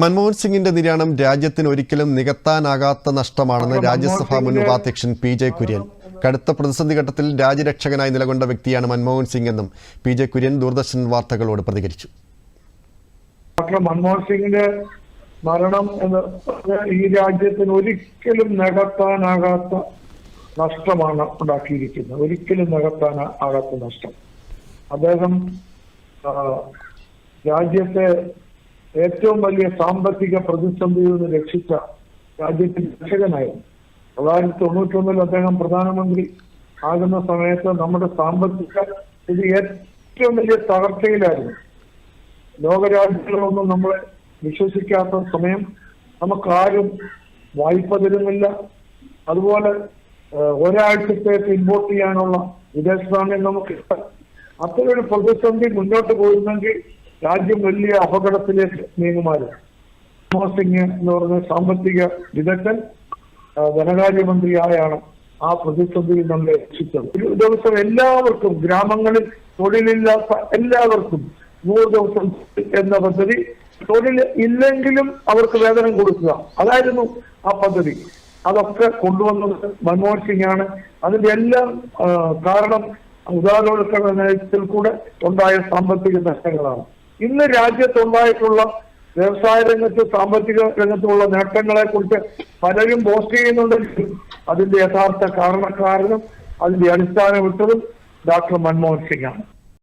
മൻമോഹൻ സിംഗിന്റെ നിര്യാണം രാജ്യത്തിന് ഒരിക്കലും നികത്താനാകാത്ത നഷ്ടമാണെന്ന് രാജ്യസഭാ മുൻ ഉപാധ്യക്ഷൻ പി ജെ കുര്യൻ. കടുത്ത പ്രതിസന്ധി ഘട്ടത്തിൽ രാജ്യരക്ഷകനായി നിലകൊണ്ട വ്യക്തിയാണ് മൻമോഹൻ സിംഗ് എന്നും പി ജെ കുര്യൻ ദൂരദർശൻ വാർത്തകളോട് പ്രതികരിച്ചു. ഡോക്ടർ മൻമോഹൻ സിംഗിന്റെ മരണം എന്ന് ഈ രാജ്യത്തിന് ഒരിക്കലും നികത്താനാകാത്ത നഷ്ടമാണ് ഉണ്ടാക്കിയിരിക്കുന്നത്. ഒരിക്കലും നികത്താനാകാത്ത നഷ്ടം. അദ്ദേഹം രാജ്യത്തെ ഏറ്റവും വലിയ സാമ്പത്തിക പ്രതിസന്ധിയിൽ നിന്ന് രക്ഷിച്ച രാജ്യത്തിന്റെ രക്ഷകനായിരുന്നു തൊള്ളായിരത്തി തൊണ്ണൂറ്റൊന്നിൽ അദ്ദേഹം പ്രധാനമന്ത്രി ആകുന്ന സമയത്ത് നമ്മുടെ സാമ്പത്തിക സ്ഥിതി ഏറ്റവും വലിയ തകർച്ചയിലായിരുന്നു. ലോകരാജ്യങ്ങളൊന്നും നമ്മളെ വിശ്വസിക്കാത്ത സമയം നമുക്കാരും വായ്പ തരുന്നില്ല അതുപോലെ ഒരാഴ്ചത്തെ ഒരാഴ്ചത്തേക്ക് ഇമ്പോർട്ട് ചെയ്യാനുള്ള വിദേശ നമുക്ക് നമുക്ക് അത്തരൊരു പ്രതിസന്ധി മുന്നോട്ട് പോയിരുന്നെങ്കിൽ രാജ്യം വലിയ അപകടത്തിലേക്ക് നീങ്ങുമായിരുന്നു. സിംഗ് എന്ന് പറഞ്ഞ സാമ്പത്തിക വിദഗ്ധൻ ധനകാര്യമന്ത്രിയായാണ് ആ പ്രതിസന്ധിയിൽ നമ്മളെ രക്ഷിച്ചത്. ഒരു ദിവസം എല്ലാവർക്കും ഗ്രാമങ്ങളിൽ തൊഴിലില്ലാത്ത എല്ലാവർക്കും നൂറ് ദിവസം എന്ന പദ്ധതി തൊഴിൽ ഇല്ലെങ്കിലും അവർക്ക് വേതനം കൊടുക്കുക. അതായിരുന്നു ആ പദ്ധതി. അതൊക്കെ കൊണ്ടുവന്നത് മൻമോഹൻ സിംഗ് ആണ് അതിന്റെ എല്ലാം കാരണം ഉദാഹരണ നയത്തിൽ കൂടെ ഉണ്ടായ സാമ്പത്തിക നഷ്ടങ്ങളാണ്. ഇന്ന് രാജ്യത്തുണ്ടായിട്ടുള്ള വ്യവസായ രംഗത്ത് സാമ്പത്തിക രംഗത്തുള്ള നേട്ടങ്ങളെ കുറിച്ച് പലരും പോസ്റ്റ് ചെയ്യുന്നുണ്ടെങ്കിലും അതിന്റെ യഥാർത്ഥ കാരണക്കാരനും അതിന്റെ അടിസ്ഥാനമിട്ടതും ഡോക്ടർ മൻമോഹൻ സിംഗ് ആണ്